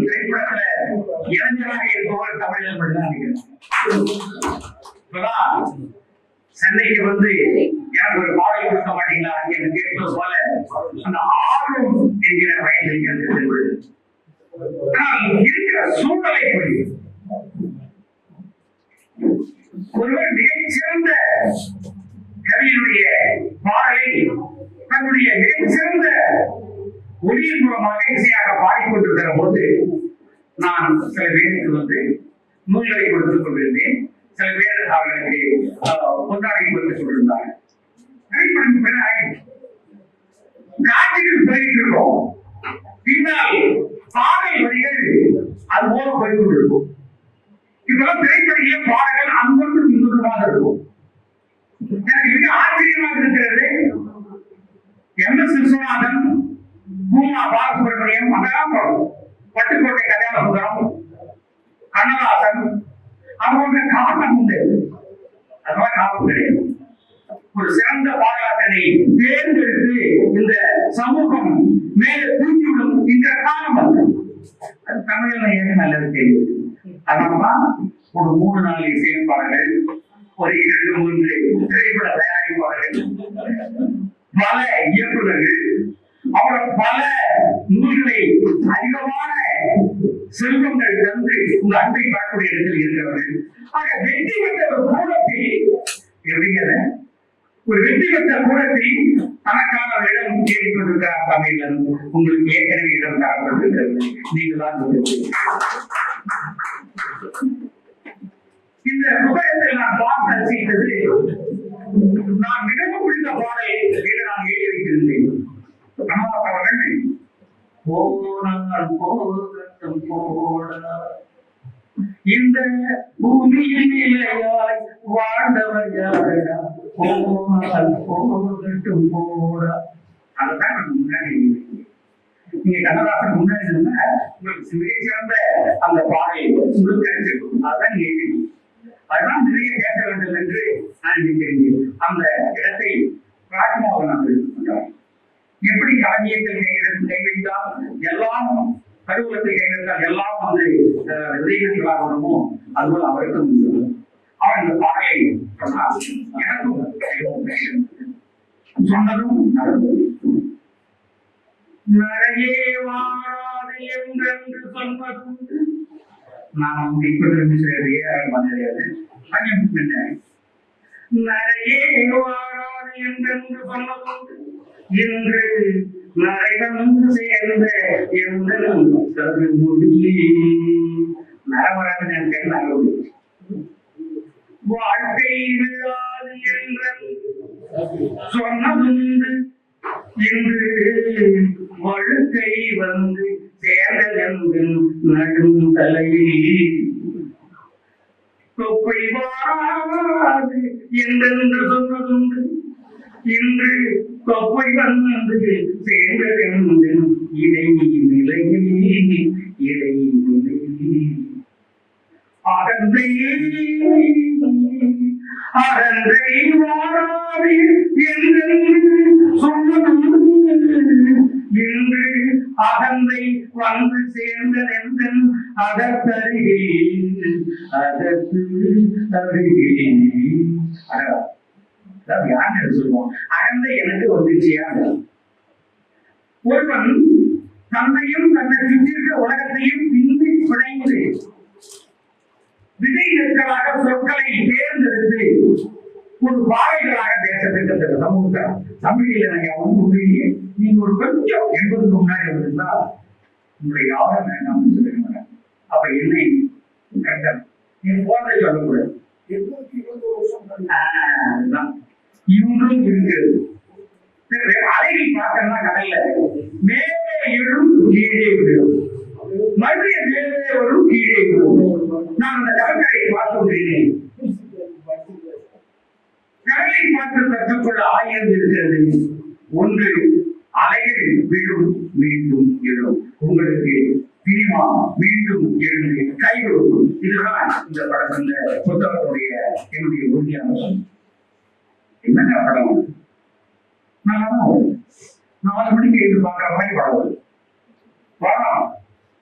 திரைப்படத்துல இளைஞராக இருப்பவர் தமிழர் மட்டும்தான் நினைக்கிறேன் சென்னைக்கு வந்து எனக்கு ஒரு பாடல் கொடுக்க மாட்டீங்களா என்று கேட்பது போல அந்த ஆர்வம் என்கிற வயதில் எனக்கு தென்படுது இருக்கிற சூழ்நிலை புரியும் ஒருவர் மிகச்சிறந்த கவியினுடைய பாடலை தன்னுடைய மிகச்சிறந்த ஒளியின் மூலமாக இசை நான் சில பேருக்கு வந்து நூல்களை கொடுத்துக் கொண்டிருந்தேன். சில பேர் அவர்களுக்கு கொண்டாடி கொடுத்துக் கொண்டிருந்தாங்க திரைப்படம் பிற இருக்கோம். பின்னால் பாடல் வரிகள் அது போல போய் இருக்கும் இப்பெல்லாம் திரைப்படையிலே பாடல்கள் அங்கொன்றும் இங்கொன்றுமாக இருக்கும். எனக்கு மிக ஆச்சரியமாக இருக்கிறது. எம் எஸ் விஸ்வநாதன் பூமா பாலசுப்ரமணியம் அதெல்லாம் பட்டுக்கோட்டை கல்யாண கண்ணதாசன் அவங்களோட காரணம் உண்டு. அதனால காரணம் கிடையாது ஒரு சிறந்த பாடலாசிரியை தேர்ந்தெடுத்து இந்த சமூகம் மேலே தூக்கிவிடும் இந்த காலம் அது. அது தமிழ்ல ஏன் நல்லது தெரியும் அதனாலதான் ஒரு மூணு நாள் இசையமைப்பாளர்கள் ஒரு இரண்டு மூன்று திரைப்பட தயாரிப்பாளர்கள் பல இயக்குநர்கள் அவர் பல நூல்களை அதிகமான செல்வங்கள் தந்து உங்க அன்பை பார்க்கக்கூடிய இடத்தில் இருக்கிறது. ஆக வெற்றி பெற்ற ஒரு கூடத்தில் எப்படிங்கிற ஒரு வெற்றி பெற்ற கூடத்தில் தனக்கான ஒரு இடம் தேடிக்கொண்டிருக்கிறார் தமிழன் உங்களுக்கு ஏற்கனவே இடம் தரப்பட்டிருக்கிறது. நீங்கள் தான் இந்த புத்தகத்தில் நான் பார்த்து ரசித்தது நான் மிகவும் பிடித்த பாடலை என்று நான் எழுதி வைத்திருந்தேன். கமலஹாசன் அவர்கள் போனால் போகட்டும் போடா இந்த பூமியில் நிலையாய் வாழ்ந்தவர் யாரடா? போனால் போகட்டும் போடா அதுதான் நான் முன்னாடி நீங்க கண்ணதாசன் முன்னாடி சொன்ன உங்களுக்கு மிகச்சிறந்த அந்த பாடல் உங்களுக்கு அதுதான் நீங்க அதெல்லாம் நிறைய பேச வேண்டும் என்று நான் நினைக்கிறேன். அந்த இடத்தை ராஜ்மோகன் அவர்கள் சொன்னார் எப்படி களஞ்சியத்தில் கைவிட்டால் எல்லாம் கருவூலத்தில் கை எல்லாம் வந்து அஹ், வருமோ அதுபோல் அவருக்கும் அவர் இந்த பாடலை சொன்னார் எனக்கும் சொன்னதும் நடந்தது. நரையே வாழாது என்றென்று சொன்னதுண்டு நான் வந்து இப்ப தெரிஞ்சது ஏஆர் தெரியாது கொஞ்சம் நரையே வாழாது என்றென்று சொன்னதுண்டு இன்று நரைவந்து சேர்ந்த எந்தன் தகுமுடியே நரவராது எனக்கு நல்லது வாழ்க்கை விழாது என்ற சொன்னதுண்டு இன்று வழுக்கை வந்து சேர்ந்ததென்பின் நடும் தொப்பை வாராது என்றென்று சொன்னதுண்டு இன்று தொப்பை வந்து சேர்ந்ததென்பின் இடை நிலையில் இடை நிலையில் அகந்தை அகந்தை வாராது இன்று அகந்தை வந்து அதற்கு அருகே அடடா. யாருன்னு சொல்லுவோம். அகந்தை எனக்கு வந்துச்சியா ஒருவன் தன்னையும் தன்னை சுற்றியிருக்க உலகத்தையும் பின்னி பிணைந்து விதை நெற்களாக சொற்களை தேர்ந்தெடுத்து ஒரு பாவைகளாக தேசத்திற்கு சமூகத்தை தமிழில் எனக்கு வந்து உண்மையிலேயே நீங்க ஒரு கொஞ்சம் என்பதுக்கு முன்னாடி வந்திருந்தா உங்களை யாரும் வேண்டாம்னு சொல்லுங்க அப்ப என்னை கரெக்டா நீ போறதை சொல்லக்கூடாது. ஆஹ், அதுதான். இன்றும் இருக்கிறது. அழகி அலைகள் பார்த்தோம்னா கடல்ல மேலே எழும் கீழே விழும். மறுபடியும் மேலே வரும் கீழே விழும். நான் அந்த கடற்கரை பார்த்து முடியும் கடலை பார்த்து கற்றுக்கொள்ள ஆயிரம் இருக்கிறது. ஒன்று அலைகள் விழும் மீண்டும் எழும் உங்களுக்கு பிரிமா மீண்டும் எழுந்து கை கொடுக்கும். இதுதான் இந்த படம் புத்தகத்துடைய என்னுடைய உறுதியான சொல். என்னங்க படம்? நாலு மணிக்கு எடுத்து பார்க்குற மாதிரி படம் படம்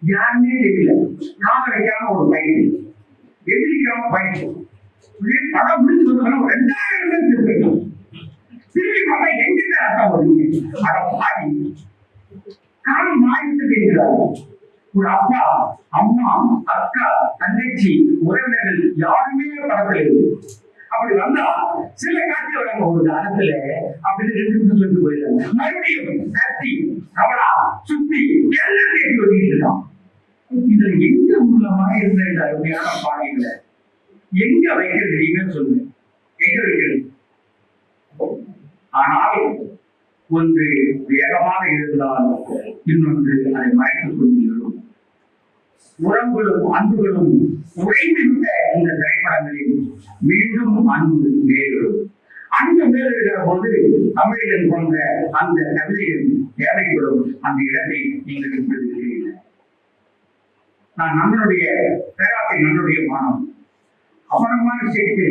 யாருமே தெரியல. கால வைக்காம ஒரு பையன். எதிரிக்காம பையன். படம் முடிச்சு வந்து ரெண்டாயிரம் பேர் திருப்பிக்கலாம் திரும்பி பார்த்தா எங்கிட்ட அர்த்தம் வருவீங்க அட பாடி காலம் மாறிட்டு கேட்கிறார். ஒரு அப்பா அம்மா அக்கா தங்கச்சி உறவினர்கள் யாருமே படத்தில் இருக்கு அப்படி வந்தா சில காட்சி வராங்க ஒரு காலத்துல அப்படின்னு ரெண்டு நிமிஷம் சொல்லிட்டு போயிருந்தாங்க மறுபடியும் கத்தி கவலா சுத்தி எல்லாம் கேட்டு வந்துட்டு இருக்கான். இதுல எங்க மூலமா இருந்த இந்த அருமையான பாடல்களை எங்க வைக்கிறது நீங்க சொல்லுங்க எங்க வைக்கிறது? ஆனால் ஒன்று வேகமாக இருந்தால் இன்னொன்று அதை மறைத்துக் கொண்டிருக்கிறோம் உறவுகளும் அன்புகளும் உறைந்து விட்ட மீண்டும் அன்பு மேலும் அன்பு மேலிடுகிற போது தமிழில் போன்ற அந்த கவிதைகள் தேவைப்படும் அந்த இடத்தை நீங்கள் இருக்கிறீர்கள் நான் நண்பனுடைய பேராசை நண்பனுடைய மாணவன் அபரமான சேர்த்து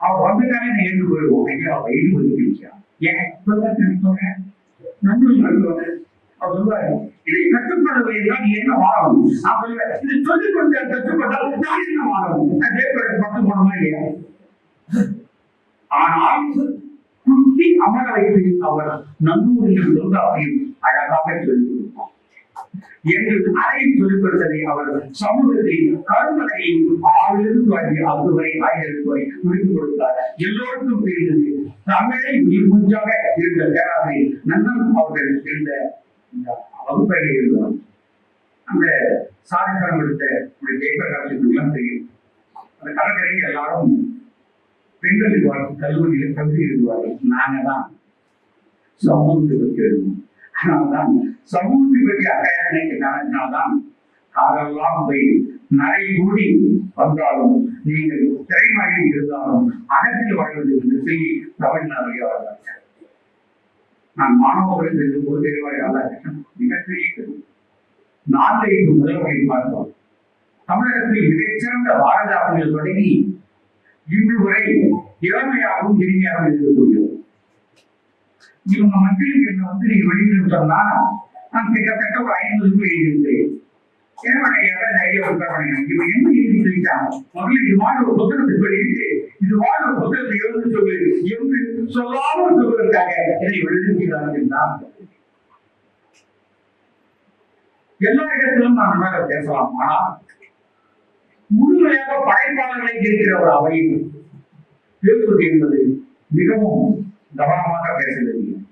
அவர் வந்துட்டாலே நான் எழுந்து போயிடுவோம் ஐயா ஏன்? சொல்லுங்க நண்பன் சொல்லுவாங்க அவர் சொல்லுவாரு இதை கற்றுக்கொள்ள என்றால் நீ என்ன வாழணும் நான் சொல்லுவேன் சொல்லிக் கொடுத்த கற்றுக்கொண்டால் நான் என்ன வாழணும் நான் போனோமா இல்லையா ஆனால் குட்டி அமரவைத்து அவர் நன்னூரில் தொண்டாவையும் அழகாக சொல்லியிருப்பார். கொடுப்பார் எங்கள் அறையில் சொல்லிக் அவர் சமூகத்தில் கருமலையும் ஆளிலிருந்து வாங்கி அது வரை ஆயிரத்து வரை முடித்துக் கொடுத்தார் எல்லோருக்கும் தெரிந்தது தமிழை உயிர் மூச்சாக இருந்த பேராசை நன்னன் அவர்கள் இருந்த இந்த வகுப்பறையில் இருந்தார் அந்த சாதித்தரம் எடுத்த ஒரு பேப்பர் காட்சி அந்த எல்லாரும் பெண்கள் இருவார்கள் கல்லூரியில் கல்வி இருவார்கள் நாங்க தான் சமூகத்தை பற்றி எழுதுவோம் அதனால்தான் சமூகத்தை பற்றி அக்கறையாக நினைக்க காதெல்லாம் போய் நரை கூடி வந்தாலும் நீங்கள் திரைமறையில் இருந்தாலும் அகத்தில் வாழ்வது என்று சொல்லி தமிழ்நாடு வாழ்ந்தார்கள் நான் மாணவர்கள் இருக்கும்போது தெரிவாயாக மிகப்பெரிய நான்கைந்து முதல்வரை பார்த்தோம் தமிழகத்தில் மிகச்சிறந்த பாரதாசனில் தொடங்கி இன்று வரை இளமையாகவும் இனிமையாகவும் இருக்கக்கூடியவர். இவங்க மக்களுக்கு என்ன வந்து நீங்க வெளியிட்டு சொன்னா நான் கிட்டத்தட்ட ஒரு ஐம்பது ரூபாய் எழுதியிருந்தேன் ஏழ்மனையாக ஐடியா ப்ரிப்பேர் பண்ணிக்கிறேன் இவன் என்ன எழுதி சொல்லிட்டான் முதல்ல இது மாதிரி ஒரு புத்தகத்தை வெளியிட்டு இது மாதிரி ஒரு புத்தகத்தை எழுந்து சொல்லு என்று சொல்லாமல் சொல்வதற்காக இதை எழுதியிருக்கிறார்கள் தான் எல்லா இடத்திலும் நான் பேசலாம். ஆனால் முழுமையாக படைப்பாளர்களை இருக்கிற ஒரு அவையில் பேசுவது என்பது மிகவும் கவனமாக பேச வேண்டும்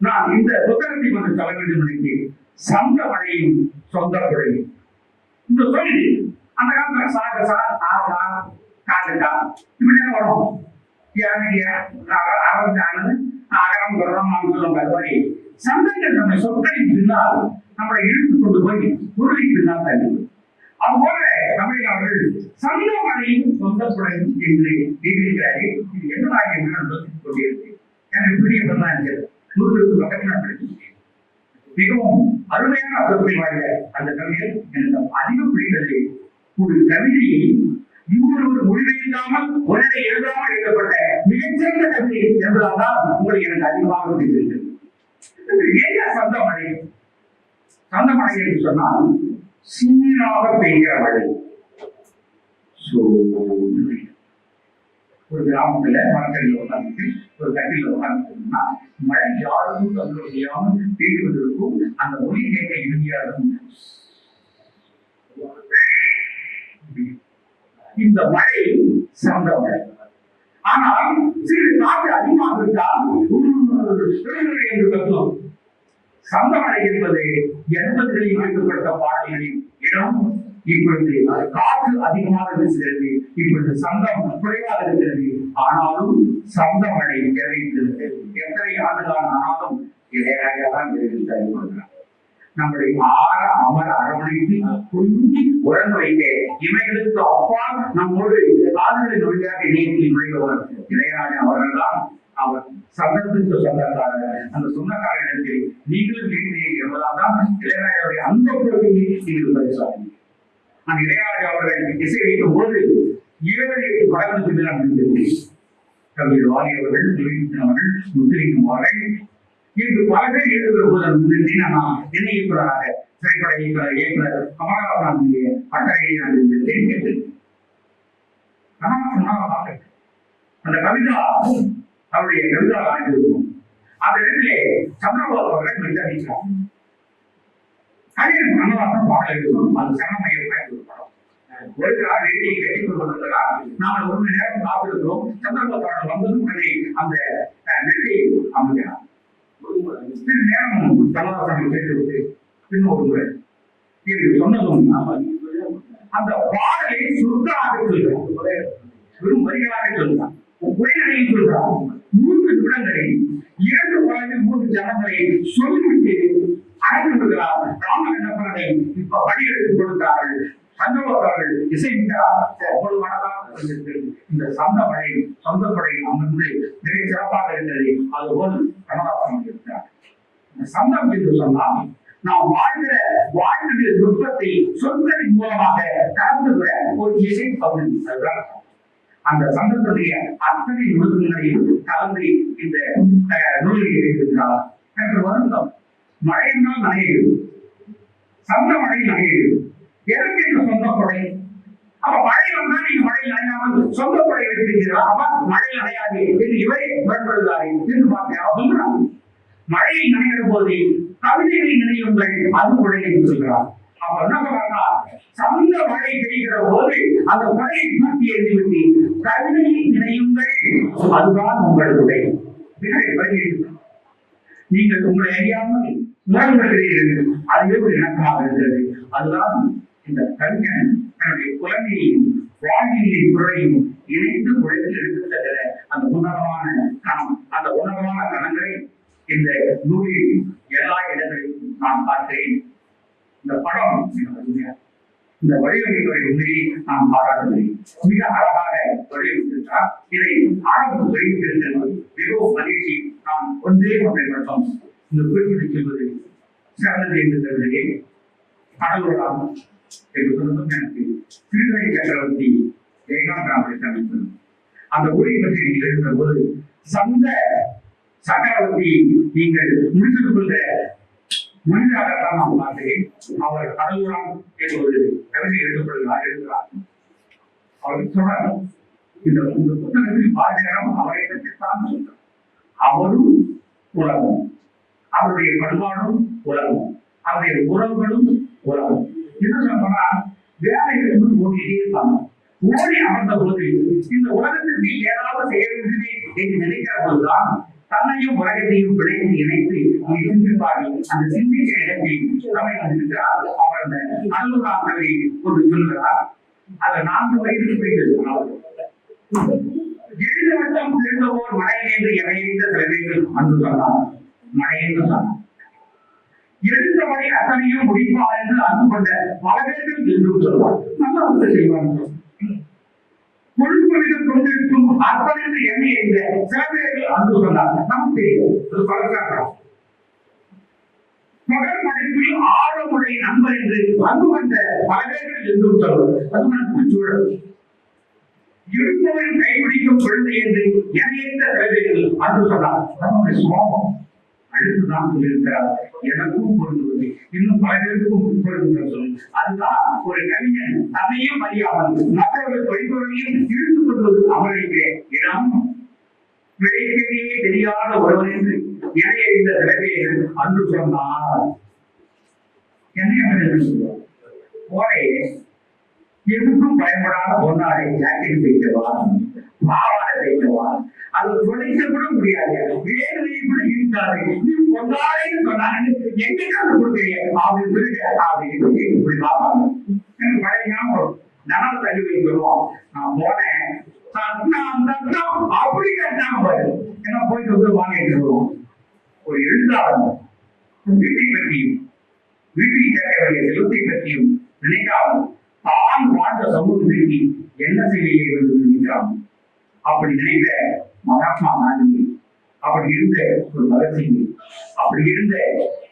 நான் இந்த புத்தகத்தை வந்து சொல்ல வேண்டும் நினைக்கிறேன் சந்த மழையும் சொந்த குழையும் இந்த தொழில் அந்த காலத்துல சாக சா ஆகா காதுக்கா இப்படி என்ன வரும். யானையா அகரம் குரம் சொல்லுவாங்க மாதிரி சந்தங்கள் நம்ம சொற்களின் பின்னால் நம்மளை இழுத்து கொண்டு போய் பொருளை பின்னால் தள்ளி அதுபோல தமிழர்கள் சொந்த மழையும் சொந்த குழையும் என்று எழுதியிருக்கிறார்கள் இது என்னதாக என்று நான் யோசித்துக் கொண்டிருக்கிறேன். எனக்கு புரியப்பதான் இருக்கிறது நூறுக்கு பக்கத்தில் நான் படிச்சிருக்கேன். மிகவும் அருமையான சொற்கள் வாழ்ந்த அந்த கவிஞர் எனக்கு அதிகம் பிடித்தது ஒரு கவிதையை இன்னொரு முடிவெடுக்காமல் உடனே எழுதாமல் எழுதப்பட்ட மிகச்சிறந்த கவிதை என்பதால் தான் உங்களுக்கு எனக்கு அதிகமாக பிடித்திருக்கிறது சொந்த என்ன சொந்த சந்தமழை என்று சொன்னால் சீராக பெய்கிற மழை ஒரு கிராமத்துல மரத்தடியில் உட்கார்ந்து ஒரு கட்டில உட்கார்ந்துன்னா மழை யாருக்கும் தொல்லை செய்யாமல் பெய்வதற்கும் அந்த ஒளி கேட்க இறுதியாகும் இந்த மழை சிறந்த மழை ஆனால் சிறிது காற்று அதிகமாக இருந்தால் என்று கத்தும் சந்தமலை என்பது எண்பதுகளில் எழுதப்பட்ட பாடல்களின் இடம் இப்பொழுது காற்று அதிகமாக இருக்கிறது இப்பொழுது சந்தம் குறைவாக இருக்கிறது. ஆனாலும் சந்த மழை எத்தனை ஆண்டுதான் ஆனாலும் இளையராஜா தான் தெரிவித்தார் நம்முடைய ஆற அமர அரவணைத்து குஞ்சி உறங்க வைக்க இவைகளுக்கு அப்பால் நம்மோடு காதலின் வழியாக இணையத்தில் நுழைபவர் இளையராஜா அவர்கள்தான். அவர் சந்தத்துக்கு சொந்தக்காரர். அந்த சொந்தக்காரரிடத்தில் நீங்களும் கேட்கிறீர்கள் என்பதால் தான் இளையராஜாவுடைய அந்த பொருளையை நீங்கள் பரிசாகும் நான் இளையராஜா அவர்கள் இசை வைக்கும் போது இருபது எட்டு படங்களுக்கு நான் இருந்திருக்கிறேன் கவிஞர் வாணி அவர்கள் துரைமுருகன் அவர்கள் முத்திரிக்கும் அவர்கள். இன்று பல பேர் எழுதுகிற போது நான் என்ன இயக்குநராக திரைப்பட இயக்குனர் இயக்குனர் கமலஹாசன் பட்டறையை நான் இந்த தெரிவிக்கிறது கமலஹாசன் அந்த கவிதா அவருடைய கவிதா ஆகியிருக்கும் அந்த இடத்திலே சந்திரபாபு அவர்கள் விசாரிக்கிறார் கலைஞர் கமலஹாசன் பாடல் எழுதணும் அது சரணமையப்பட்ட ஒரு படம் ஒரு நாள் நாங்கள் ஒரு மணி நேரம் காத்திருக்கிறோம் சந்திரபாபு வந்ததும் உடனே அந்த அஹ், நெட்டை அமைக்கிறார் சிறிது நேரம் கமலஹாசன் கேட்டுவிட்டு இன்னொரு முறை. நீங்கள் சொன்னதும் அந்த பாடலை சுருக்கமாக சொல்கிறார். வெறும் வரிகளாக சொல்கிறார். உரைநடையில் சொல்றார். மூன்று நிமிடங்களில் இரண்டு பாடலில் மூன்று ஜனங்களை சொல்லிவிட்டு அழைத்து விடுகிறார் இப்ப வழி எடுத்து கொடுத்தார்கள் சந்தோஷர்கள் இசைக்கிறார் அவ்வளவு அழகாக இந்த சந்த படை சொந்த படை அமர்ந்து மிக சிறப்பாக இருந்தது. அதுபோல் கண்ணதாசன் இருக்கிறார். இந்த சந்தம் என்று சொன்னால் நாம் வாழ்கிற வாழ்வின் நுட்பத்தை சொற்களின் மூலமாக கலந்துகிற ஒரு இசை பகுதி. அதுதான் அந்த சங்கத்துடைய அத்தனை நுணுக்கங்களையும் கலந்து இந்த அஹ், நூலில் எழுதியிருக்கிறார். எனக்கு வருத்தம். மழையினால் நனையுது சந்த மழை நனையுது எனக்கு இந்த சொந்த கொடை? அப்ப மழை வந்தா நீங்க மழையில் நனையாமல் சொந்த கொடை வைத்திருக்கிறீர்களா அப்ப மழை நனையாது என்று இவரே பயன்படுகிறாரே என்று பார்த்தேன் சொல்கிறார். மழையை நினைக்கிற போது கவிதைகளை நினைவுங்கள் அது கொடை என்று சொல்கிறார். அப்ப என்ன சொல்றாங்கன்னா சந்த மழை பெய்கிற போது அந்த மழையை தூக்கி எறிந்துவிட்டு கவிதையை நினையுங்கள். அதுதான் உங்களுடைய கொடை மிக வருகிறது. நீங்கள் உங்களை அறியாமல் உணர்கிறீர்கள் அதுவே ஒரு இணக்கமாக இருக்கிறது. அதுதான் இந்த கவிஞன் தன்னுடைய குழந்தையையும் வாழ்வியலின் குரலையும் இணைந்து உழைத்து எடுத்து செல்கிற அந்த உன்னதமான கணம். அந்த உன்னதமான கணங்களை இந்த நூலில் எல்லா இடங்களிலும் நான் பார்க்கிறேன். இந்த படம் மிக அருமையா இந்த வடிவமைப்புடைய உண்மையை நான் பாராட்டுகிறேன் மிக அழகாக வடிவமைத்திருக்கிறார் இதை ஆரம்பத்தில் வெளியிட்டிருக்கிறது மிகவும் மகிழ்ச்சி. நான் ஒன்றே ஒன்றை மட்டும் இந்த குறிப்பிட்டு சொல்வது சிறந்தது என்று கருதுகிறேன். கடவுளாம் என்று சொன்னதும் எனக்கு திருநெல்வேலி சக்கரவர்த்தி ஜெயகாந்த் ராமரை சந்தித்தது அந்த ஊரை பற்றி நீங்கள் எழுந்த போது சந்த சக்கரவர்த்தி நீங்கள் முடித்துக் கொள்கிற முழுமையாகத்தான் நாம் பார்த்தேன் அவர் கடவுளாம் என்பது கருதி கவிதை எழுதப்படுகிறார் எழுதுகிறார் அவர் சொல்றார் இந்த இந்த புத்தகத்தில் பாரதியாரம் அவரை பற்றித்தான் சொல்றார். அவரும் உலகம். அவருடைய பண்பாடும் உலகம். அவருடைய உறவுகளும் உலகம். என்ன சொல்றா வேலை என்பது ஓடிட்டே இருப்பாங்க ஓடி அமர்ந்த போது இந்த உலகத்திற்கு ஏதாவது செய்ய வேண்டுமே என்று நினைக்கிற போதுதான் தன்னையும் உலகத்தையும் பிணைத்து இணைத்து இங்கே சிந்திப்பார்கள். அந்த சிந்திக்க இடத்தில் தமிழ் வந்திருக்கிறார். அவர் அந்த அலுவலாம் கதை கொண்டு சொல்கிறார் அது நான்கு வயது போயிருக்கிறார் எழுத வட்டம் திருந்தவோர் மழையேந்து இறைந்த சிலவேர்கள் அன்று சொன்னார். மழையேந்து சொன்னார். எழுந்த மழை அத்தனையும் முடிப்பார் என்று அன்பு கொண்ட பல பேர்கள் என்றும் சொல்வார். நல்லா வந்து கொழுப்பு கொண்டிருக்கும் அர்ப்பணித்து எண்ணிய இந்த சில பேர்கள் அன்பு சொன்னார் நமக்கு தெரியும். அது பழக்கம் தொடர் மடிப்பில் ஆழமுறை நண்பர் என்று அன்பு வந்த பல பேர்கள் என்றும் சொல்வது அது நட்பு சூழல். இருப்பவன் கைப்பிடிக்கும் குழந்தை என்று எனையேற்ற சிலவேர்கள் அன்று சொன்னார் நம்முடைய சுவாபம் அடுத்துதான் சொல்லியிருக்கிறார். எனக்கும் பொருந்துவது இன்னும் பல பேருக்கும் பொருந்துகிற அதுதான் ஒரு கவிஞன். தன்னையும் அறியாமல் மற்றவர்கள் தொழில்களையும் இழுத்து கொள்வது அவர்களுக்கு இடம். பிழைக்கவே தெரியாத ஒருவன் என்று என எறிந்த அன்று சொன்னார். என்ன அவர்கள் சொல்லுவார். எதுக்கும் பயன்படாத பொன்னாடை ஜாக்கெட் தைக்கவா பாவாடை தைக்கவா அது துடைக்க கூட முடியாது. வேலையை கூட இருக்காது. நீ பொன்னாடைன்னு சொன்னாங்க எங்கிட்ட காசு கொடுக்குறீங்க அப்படின்னு சொல்லிட்டு அப்படின்னு சொல்லி இப்படி பார்ப்பாங்க. எனக்கு பழைய ஞாபகம் நான் தள்ளி வைக்கிறோம் நான் போனேன். சத்தம் அப்படி கேட்டாங்க பாரு ஏன்னா போயிட்டு வந்து வாங்கிட்டு வருவோம் ஒரு எழுத்தாளர் வீட்டை பற்றியும் வீட்டில் கேட்க வேண்டிய செலுத்தை பற்றியும் நினைக்காமல் சமூகத்திற்கு என்ன செய்ய வேண்டும் நினைக்கிறான் அப்படி நினைத்த மகாத்மா காந்தி அப்படி இருந்த ஒரு பகத்சிங் அப்படி இருந்த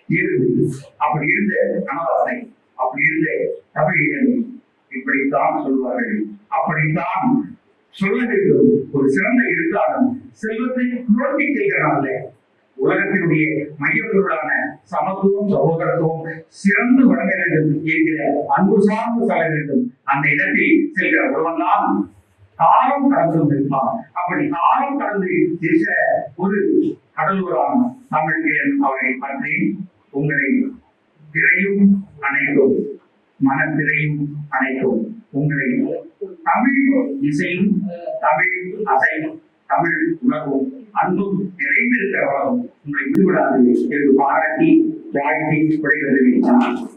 நேரு அப்படி இருந்த கனவாசை அப்படி இருந்த தமிழியல் இப்படித்தான் சொல்வார்கள். அப்படித்தான் சொல்ல வேண்டும். ஒரு சிறந்த எழுத்தாளன் செல்வத்தை நோக்கி செல்கிறார்கள் உலகத்தினுடைய மையப்பொருளான சமத்துவம் சகோதரத்துவம் சிறந்து வழங்க வேண்டும் என்கிற அன்பு சார்ந்து செல்ல வேண்டும். அந்த இடத்தில் செல்கிற ஒருவன் தான் காலம் கடந்து நிற்பான் அப்படி காலம் கடந்து திச ஒரு கடலூரான தமிழ்கிழன் அவரை பற்றி உங்களை திரையும் அணைக்கும் மனத்திரையும் அணைக்கும். உங்களை தமிழ் இசையும் தமிழ் அசையும். தமிழ் உணர்வும் அன்பும் நிறைந்திருக்கிற உலகம் உங்களை விடுபடாது என்று பாராட்டி வாழ்த்தி விடைபெறுகிறேன்